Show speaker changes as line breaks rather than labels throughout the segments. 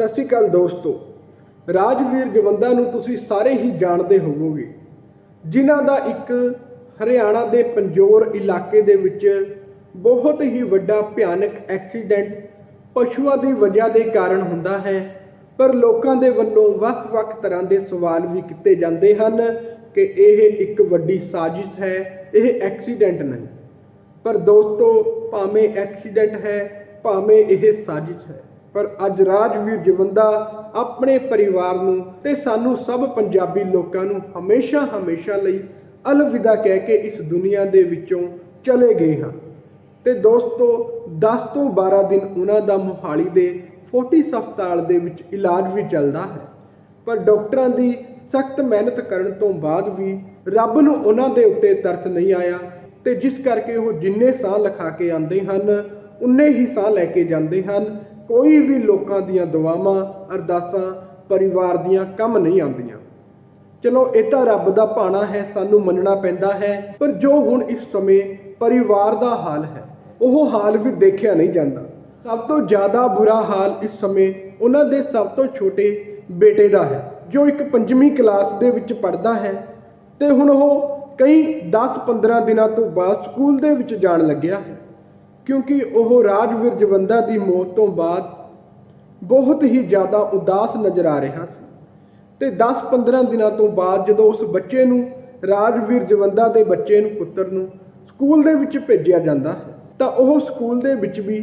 ਸਤਿ ਸ਼੍ਰੀ ਅਕਾਲ ਦੋਸਤੋ। ਰਾਜਵੀਰ ਜਵੰਦਾ ਨੂੰ ਤੁਸੀਂ ਸਾਰੇ ਹੀ ਜਾਣਦੇ ਹੋਵੋਗੇ, ਜਿਨ੍ਹਾਂ ਦਾ ਇੱਕ ਹਰਿਆਣਾ ਦੇ ਪੰਜੋਰ ਇਲਾਕੇ ਦੇ ਵਿੱਚ ਬਹੁਤ ਹੀ ਵੱਡਾ ਭਿਆਨਕ ਐਕਸੀਡੈਂਟ ਪਸ਼ੂਆਂ ਦੀ ਵਜ੍ਹਾ ਦੇ ਕਾਰਨ ਹੁੰਦਾ ਹੈ, ਪਰ ਲੋਕਾਂ ਦੇ ਵੱਲੋਂ ਵੱਖ-ਵੱਖ ਤਰ੍ਹਾਂ ਦੇ ਸਵਾਲ ਵੀ ਕੀਤੇ ਜਾਂਦੇ ਹਨ ਕਿ ਇਹ ਇੱਕ ਵੱਡੀ ਸਾਜ਼ਿਸ਼ ਹੈ, ਇਹ ਐਕਸੀਡੈਂਟ ਨਹੀਂ। ਪਰ ਦੋਸਤੋ, ਭਾਵੇਂ ਐਕਸੀਡੈਂਟ ਹੈ, ਭਾਵੇਂ ਇਹ ਸਾਜ਼ਿਸ਼ ਹੈ। ਪਰ ਅੱਜ ਰਾਜਵੀਰ ਜਵੰਦਾ ਆਪਣੇ ਪਰਿਵਾਰ ਨੂੰ ਤੇ ਸਾਨੂੰ ਸਭ ਪੰਜਾਬੀ ਲੋਕਾਂ ਨੂੰ ਹਮੇਸ਼ਾ ਹਮੇਸ਼ਾ ਲਈ ਅਲਵਿਦਾ ਕਹਿ ਕੇ ਇਸ ਦੁਨੀਆ ਦੇ ਵਿੱਚੋਂ ਚਲੇ ਗਏ ਹਨ। ਤੇ ਦੋਸਤੋ 10 ਤੋਂ 12 ਦਿਨ ਉਹਨਾਂ ਦਾ ਮੁਹਾਲੀ ਦੇ ਫੋਰਟਿਸ ਹਸਪਤਾਲ ਦੇ ਵਿੱਚ ਇਲਾਜ ਵੀ ਚੱਲਦਾ ਹੈ। ਪਰ ਡਾਕਟਰਾਂ ਦੀ ਸਖਤ ਮਿਹਨਤ ਕਰਨ ਤੋਂ ਬਾਅਦ ਵੀ ਰੱਬ ਨੂੰ ਉਹਨਾਂ ਦੇ ਉੱਤੇ ਤਰਸ ਨਹੀਂ ਆਇਆ ਤੇ ਜਿਸ ਕਰਕੇ ਉਹ ਜਿੰਨੇ ਸਾਹ ਲਿਖਾ ਕੇ ਆਉਂਦੇ ਹਨ, ਉਨੇ ਹੀ ਸਾਹ ਲੈ ਕੇ ਜਾਂਦੇ ਹਨ ਕੋਈ ਵੀ ਲੋਕਾਂ ਦੀਆਂ ਦੁਆਵਾਂ, ਅਰਦਾਸਾਂ, ਪਰਿਵਾਰ ਦੀਆਂ ਕੰਮ ਨਹੀਂ ਆਉਂਦੀਆਂ। ਚਲੋ, ਇਹ ਤਾਂ ਰੱਬ ਦਾ ਭਾਣਾ ਹੈ, ਸਾਨੂੰ ਮੰਨਣਾ ਪੈਂਦਾ ਹੈ, ਪਰ ਜੋ ਹੁਣ ਇਸ ਸਮੇਂ ਪਰਿਵਾਰ ਦਾ ਹਾਲ ਹੈ, ਉਹ ਹਾਲ ਵੀ ਦੇਖਿਆ ਨਹੀਂ ਜਾਂਦਾ। ਸਭ ਤੋਂ ਜ਼ਿਆਦਾ ਬੁਰਾ ਹਾਲ ਇਸ ਸਮੇਂ ਉਹਨਾਂ ਦੇ ਸਭ ਤੋਂ ਛੋਟੇ ਬੇਟੇ ਦਾ ਹੈ, ਜੋ ਇੱਕ ਪੰਜਵੀਂ ਕਲਾਸ ਦੇ ਵਿੱਚ ਪੜ੍ਹਦਾ ਹੈ ਤੇ ਹੁਣ ਉਹ ਕਈ 10-15 ਦਿਨਾਂ ਤੋਂ ਬਾਅਦ ਸਕੂਲ ਦੇ ਵਿੱਚ ਜਾਣ ਲੱਗਿਆ ਹੈ। ਕਿਉਂਕਿ ਉਹ ਰਾਜਵੀਰ ਜਵੰਦਾ ਦੀ ਮੌਤ ਤੋਂ ਬਾਅਦ ਬਹੁਤ ਹੀ ਜ਼ਿਆਦਾ ਉਦਾਸ ਨਜ਼ਰ ਆ ਰਿਹਾ ਸੀ। ਤੇ 10-15 ਦਿਨਾਂ ਤੋਂ ਬਾਅਦ ਜਦੋਂ ਉਸ ਬੱਚੇ ਨੂੰ, ਰਾਜਵੀਰ ਜਵੰਦਾ ਦੇ ਬੱਚੇ ਨੂੰ, ਪੁੱਤਰ ਨੂੰ ਸਕੂਲ ਦੇ ਵਿੱਚ ਭੇਜਿਆ ਜਾਂਦਾ ਹੈ, ਤਾਂ ਉਹ ਸਕੂਲ ਦੇ ਵਿੱਚ ਵੀ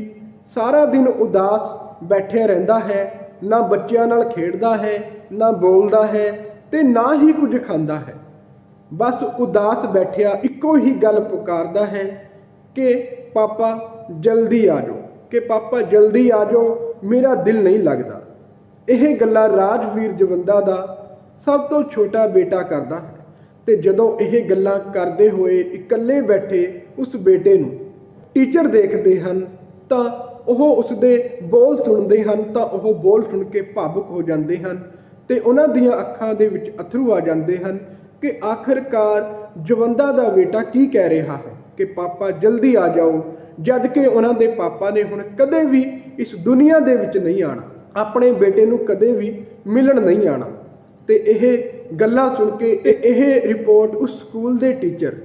ਸਾਰਾ ਦਿਨ ਉਦਾਸ ਬੈਠਿਆ ਰਹਿੰਦਾ ਹੈ, ਨਾ ਬੱਚਿਆਂ ਨਾਲ ਖੇਡਦਾ ਹੈ, ਨਾ ਬੋਲਦਾ ਹੈ ਤੇ ਨਾ ਹੀ ਕੁਝ ਖਾਂਦਾ ਹੈ। ਬਸ ਉਦਾਸ ਬੈਠਿਆ ਇੱਕੋ ਹੀ ਗੱਲ ਪੁਕਾਰਦਾ ਹੈ ਕਿ, ਪਾਪਾ ਜਲਦੀ ਆ ਜਾਓ। ਕਿ ਪਾਪਾ, ਜਲਦੀ ਆ ਜਾਓ, ਮੇਰਾ ਦਿਲ ਨਹੀਂ ਲੱਗਦਾ। ਇਹ ਗੱਲਾਂ ਰਾਜਵੀਰ ਜਵੰਦਾ ਦਾ ਸਭ ਤੋਂ ਛੋਟਾ ਬੇਟਾ ਕਰਦਾ ਹੈ। ਤੇ ਜਦੋਂ ਇਹ ਗੱਲਾਂ ਕਰਦੇ ਹੋਏ ਇਕੱਲੇ ਬੈਠੇ ਉਸ ਬੇਟੇ ਨੂੰ ਟੀਚਰ ਦੇਖਦੇ ਹਨ, ਤਾਂ ਉਹ ਉਸ ਦੇ ਬੋਲ ਸੁਣਦੇ ਹਨ, ਤਾਂ ਉਹ ਬੋਲ ਸੁਣ ਕੇ ਭਾਵੁਕ ਹੋ ਜਾਂਦੇ ਹਨ ਤੇ ਉਹਨਾਂ ਦੀਆਂ ਅੱਖਾਂ ਦੇ ਵਿੱਚ ਅਥਰੂ ਆ ਜਾਂਦੇ ਹਨ ਕਿ ਆਖਰਕਾਰ ਜਵੰਦਾ ਦਾ ਬੇਟਾ ਕੀ ਕਹਿ ਰਿਹਾ ਹੈ। ਕਿ ਪਾਪਾ ਜਲਦੀ ਆ ਜਾਓ, ਜਦ ਕਿ ਉਹਨਾਂ ਦੇ ਪਾਪਾ ਨੇ ਹੁਣ ਕਦੇ ਵੀ ਇਸ ਦੁਨੀਆ ਦੇ ਵਿੱਚ ਨਹੀਂ ਆਣਾ, ਆਪਣੇ ਬੇਟੇ ਨੂੰ ਕਦੇ ਵੀ ਮਿਲਣ ਨਹੀਂ ਆਣਾ। ਤੇ ਇਹ ਗੱਲਾਂ ਸੁਣ ਕੇ ਤੇ ਇਹ ਰਿਪੋਰਟ ਉਸ ਸਕੂਲ ਦੇ ਟੀਚਰ,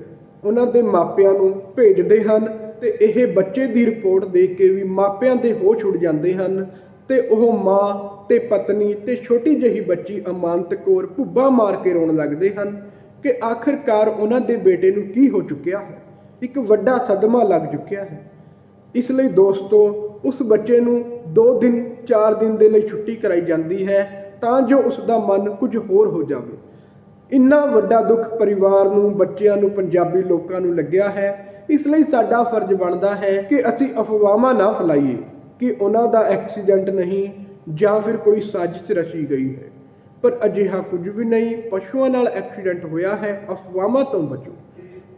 ਉਹਨਾਂ ਦੇ ਮਾਪਿਆਂ ਨੂੰ ਭੇਜਦੇ ਹਨ ਤੇ ਇਹ ਬੱਚੇ ਦੀ ਰਿਪੋਰਟ ਦੇਖ ਕੇ ਵੀ ਮਾਪਿਆਂ ਦੇ ਹੋਸ਼ ਉੱਡ ਜਾਂਦੇ ਹਨ ਤੇ ਉਹ ਮਾਂ ਤੇ ਪਤਨੀ ਤੇ ਛੋਟੀ ਜਿਹੀ ਬੱਚੀ ਅਮਾਨਤ ਕੌਰ ਭੁੱਬਾ ਮਾਰ ਕੇ ਰੋਣ ਲੱਗਦੇ ਹਨ ਕਿ ਆਖਰਕਾਰ ਉਹਨਾਂ ਦੇ ਬੇਟੇ ਨੂੰ ਕੀ ਹੋ ਚੁੱਕਿਆ। ਹੈ ਇੱਕ ਵੱਡਾ ਸਦਮਾ ਲੱਗ ਚੁੱਕਿਆ ਹੈ। ਇਸ ਲਈ ਦੋਸਤੋ, ਉਸ ਬੱਚੇ ਨੂੰ 2 ਦਿਨ 4 ਦਿਨ ਦੇ ਲਈ ਛੁੱਟੀ ਕਰਾਈ ਜਾਂਦੀ ਹੈ ਤਾਂ ਜੋ ਉਸ ਦਾ ਮਨ ਕੁਝ ਹੋਰ ਹੋ ਜਾਵੇ। ਇੰਨਾ ਵੱਡਾ ਦੁੱਖ ਪਰਿਵਾਰ ਨੂੰ, ਬੱਚਿਆਂ ਨੂੰ, ਪੰਜਾਬੀ ਲੋਕਾਂ ਨੂੰ ਲੱਗਿਆ ਹੈ। ਇਸ ਲਈ ਸਾਡਾ ਫਰਜ਼ ਬਣਦਾ ਹੈ ਕਿ ਅਸੀਂ ਅਫਵਾਹਾਂ ਨਾ ਫੈਲਾਈਏ ਕਿ ਉਹਨਾਂ ਦਾ ਐਕਸੀਡੈਂਟ ਨਹੀਂ ਜਾਂ ਫਿਰ ਕੋਈ ਸਾਜ਼ਿਸ਼ ਰਚੀ ਗਈ ਹੈ। ਪਰ ਅਜਿਹਾ ਕੁਝ ਵੀ ਨਹੀਂ, ਪਸ਼ੂਆਂ ਨਾਲ ਐਕਸੀਡੈਂਟ ਹੋਇਆ ਹੈ, ਅਫਵਾਹਾਂ ਤੋਂ ਬਚੋ।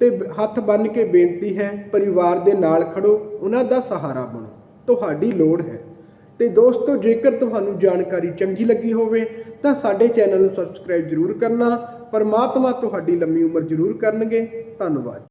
ਤੇ ਹੱਥ ਬੰਨ ਕੇ ਬੇਨਤੀ ਹੈ, ਪਰਿਵਾਰ ਦੇ ਨਾਲ ਖੜੋ, ਉਹਨਾਂ ਦਾ ਸਹਾਰਾ ਬਣੋ। ਤੁਹਾਡੀ ਲੋੜ ਹੈ। ਤੇ ਦੋਸਤੋ, ਜੇਕਰ ਤੁਹਾਨੂੰ ਜਾਣਕਾਰੀ ਚੰਗੀ ਲੱਗੀ ਹੋਵੇ, ਤਾਂ ਸਾਡੇ ਚੈਨਲ ਨੂੰ ਸਬਸਕ੍ਰਾਈਬ ਜ਼ਰੂਰ ਕਰਨਾ। ਪਰਮਾਤਮਾ ਤੁਹਾਡੀ ਲੰਮੀ ਉਮਰ ਜ਼ਰੂਰ ਕਰਨਗੇ। ਧੰਨਵਾਦ।